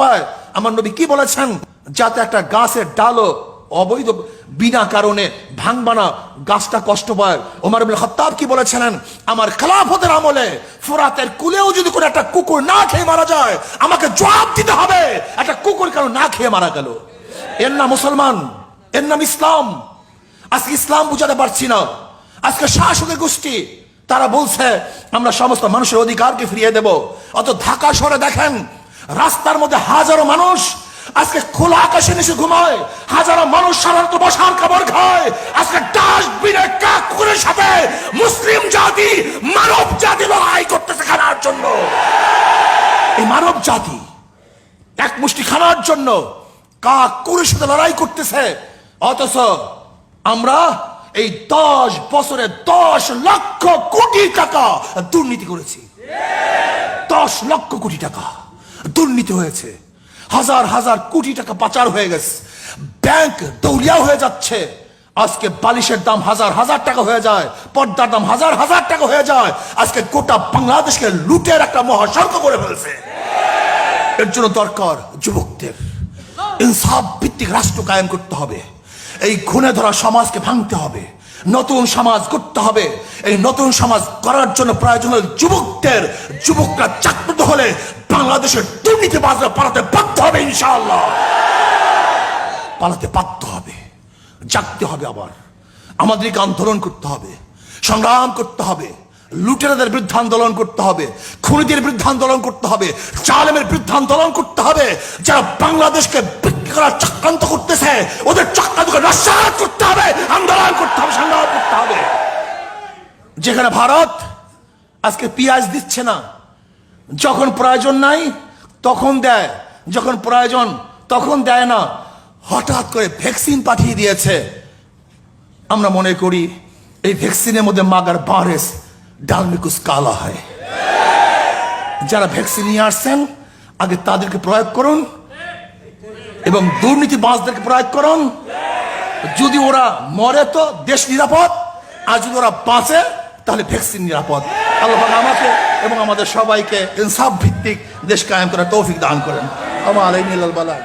পায়। আমার নবী কি বলেছেন? যাতে একটা গাছের ডালও অবৈধ বিনা কারণে ভাঙবা না, গাছটা কষ্ট পায়। ওমর খাত্তাব কি বলেছিলেন? আমার খেলাফতের আমলে ফোরাতের কুলেও যদি কোনো একটা কুকুর না খেয়ে মারা যায়, আমাকে জবাব দিতে হবে। একটা কুকুর কেন না খেয়ে মারা গেল? এর নাম মুসলমান, এর নাম ইসলাম। আজকে ইসলাম বুঝাতে পারছি না। আজকে শাসকের গোষ্ঠী, তারা বলছে, আমরা সমস্ত মানুষের অধিকারকে ফিরিয়ে দেব। অত ঢাকা শহরে দেখেন রাস্তার মধ্যে হাজারো মানুষ আজকে খোলা আকাশে নিচে ঘুমায়। হাজারো মানুষ সাধারণত বসার খাবার খায়। আজকে ডাস্টবিনে কাকুরের সাথে মুসলিম জাতি মানব জাতি লড়াই করতেছে খানার জন্য। এই মানব জাতি এক মুষ্টি খানার জন্য কাক কুরের সাথে লড়াই করতেছে। অথচ আমরা এই দশ বছরে দশ লক্ষ কোটি টাকা দুর্নীতি করেছি। দশ লক্ষ কোটি টাকা। দুর্নীতি হয়েছে। হাজার হাজার কোটি টাকা পাচার হয়ে গেছে। ব্যাংক দৌড়িয়া হয়ে যাচ্ছে। আজকে বালিশের দাম হাজার হাজার টাকা হয়ে যায়। পর্দার দাম হাজার হাজার টাকা হয়ে যায়। আজকে গোটা বাংলাদেশকে লুটের একটা মহাসড়ক করে ফেলছে। এর জন্য দরকার যুবকদের। ইনসাফ ভিত্তিক রাষ্ট্র কায়েম করতে হবে। এই খুনে ধরা সমাজকে ভাঙতে হবে। নতুন সমাজ করতে হবে। এই নতুন সমাজ করার জন্য প্রয়োজন যুবকদের, যুবকরা চাকরিত হলে বাংলাদেশের দুর্নীতিবাজরা পালাতে বাধ্য হবে, ইনশাআল্লাহ। পালাতে বাধ্য হবে। জাগতে হবে আবার। আমাদেরকে আন্দোলন করতে হবে। সংগ্রাম করতে হবে। লুটেরাদের বিরুদ্ধে আন্দোলন করতে হবে, খুনিদের বিরুদ্ধে আন্দোলন করতে হবে, জালেমের বিরুদ্ধে আন্দোলন করতে হবে, যারা বাংলাদেশকে বিক্রি করার চক্রান্ত করতেছে, ওদের চক্রান্তকে নস্বাত করতে হবে, আন্দোলন করতে হবে, সংগ্রাম করতে হবে। যেখানে ভারত আজকে পেঁয়াজ দিচ্ছে না, যখন প্রয়োজন নাই, তখন দেয়, যখন প্রয়োজন তখন দেয় না, হঠাৎ করে ভ্যাকসিন পাঠিয়ে দিয়েছে। আমরা মনে করি, এই ভ্যাকসিনের মধ্যে মাগার ডালমিকুস কালা হয়। যারা ভ্যাকসিন নিয়ে আসছেন, আগে তাদেরকে প্রয়োগ করুন এবং দুর্নীতি বাঁচদেরকে প্রয়োগ করুন। যদি ওরা মরে তো দেশ নিরাপদ, আর যদি ওরা বাঁচে, তাহলে ভ্যাকসিন নিরাপদ। আল্লাহ আমাকে এবং আমাদের সবাইকে ইনসাফ ভিত্তিক দেশ কায়েম করার তৌফিক দান করেন। আমার আলাইন বালা